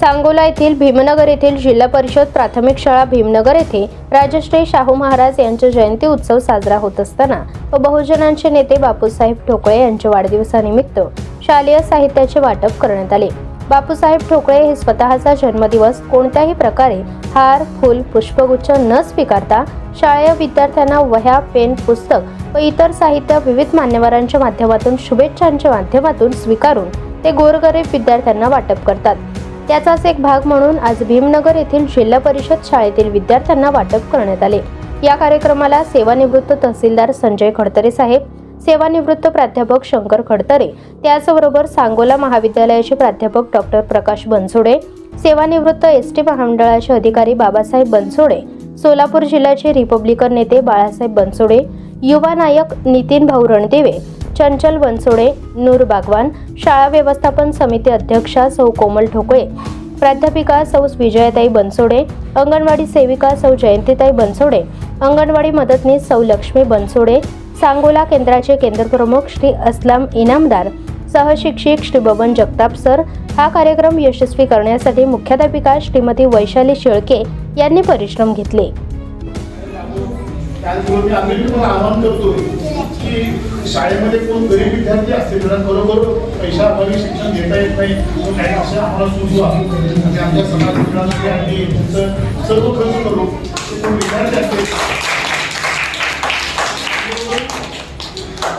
सांगोला येथील भीमनगर येथील जिल्हा परिषद प्राथमिक शाळा भीमनगर येथे राजश्री शाहू महाराज यांचा जयंती उत्सव साजरा होत असताना व बहुजनांचे नेते बापूसाहेब ठोकळे यांच्या वाढदिवसानिमित्त शालेय साहित्याचे वाटप करण्यात आले. बापूसाहेब ठोकळे हे स्वतःचा जन्मदिवस कोणत्याही प्रकारे हार फूल पुष्पगुच्छ न स्वीकारता शाळेय विद्यार्थ्यांना वह्या पेन पुस्तक व इतर साहित्य विविध मान्यवरांच्या माध्यमातून शुभेच्छांच्या माध्यमातून स्वीकारून ते गोरगरीब विद्यार्थ्यांना वाटप करतात. त्याचाच एक भाग म्हणून आज भीमनगर येथील जिल्हा परिषद शाळेतील विद्यार्थ्यांना वाटप करण्यात आले. या कार्यक्रमाला सेवानिवृत्त तहसीलदार संजय खडतरे साहेब सेवानिवृत्त प्राध्यापक शंकर खडतरे त्याचबरोबर सांगोला महाविद्यालयाचे प्राध्यापक डॉक्टर प्रकाश बनसोडे सेवानिवृत्त एस टी महामंडळाचे अधिकारी बाबासाहेब बनसोडे सोलापूर जिल्ह्याचे रिपब्लिकन नेते बाळासाहेब बनसोडे युवा नायक नितीन भाऊ रणदेवे चंचल बनसोडे नूर बागवान शाळा व्यवस्थापन समिती अध्यक्षा सौ कोमल ठोकळे प्राध्यापिका सौ विजयाताई बनसोडे अंगणवाडी सेविका सौ जयंतीताई बनसोडे अंगणवाडी मदतनीस सौ लक्ष्मी बनसोडे सांगोला केंद्राचे केंद्रप्रमुख श्री अस्लाम इनामदार सहशिक्षक श्री बबन जगताप सर हा कार्यक्रम यशस्वी करण्यासाठी मुख्याध्यापिका श्रीमती वैशाली शेळके यांनी परिश्रम घेतले. की शाळेमध्ये कोण गरीब विद्यार्थी असतील ज्यांना खरोखर पैशाअभावी शिक्षण घेता येत नाही तो काही असं आम्हाला सुचवा. म्हणजे आमच्या समाज शिक्षणासाठी आम्ही तुमचं सर्व खर्च करू. ते कोण विद्यार्थी असतील.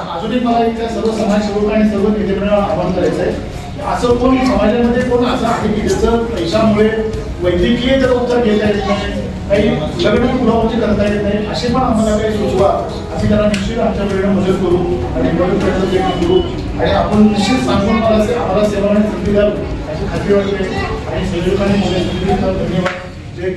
अजून एक मला इथल्या सर्व समाजसेवक आणि सर्व नेतेपणाला आवाहन करायचं आहे असं कोण समाजामध्ये कोण असं आहे की ज्याचं पैशामुळे वैद्यकीय जर उपचार घेता येत नाही काही लग्न पुरावची करता येत नाही. असे पण आम्हाला काही सुचवा आम्ही त्यांना निश्चित आमच्या वेळेला मदत करू आणि मदत करण्याचा प्रयत्न करू. आणि आपण निश्चित सांगून मला से- आम्हाला सेवा आणि संधी द्यावी अशी खात्री वाटते. आणि सहयोगाने मला संधी धन्यवाद. जय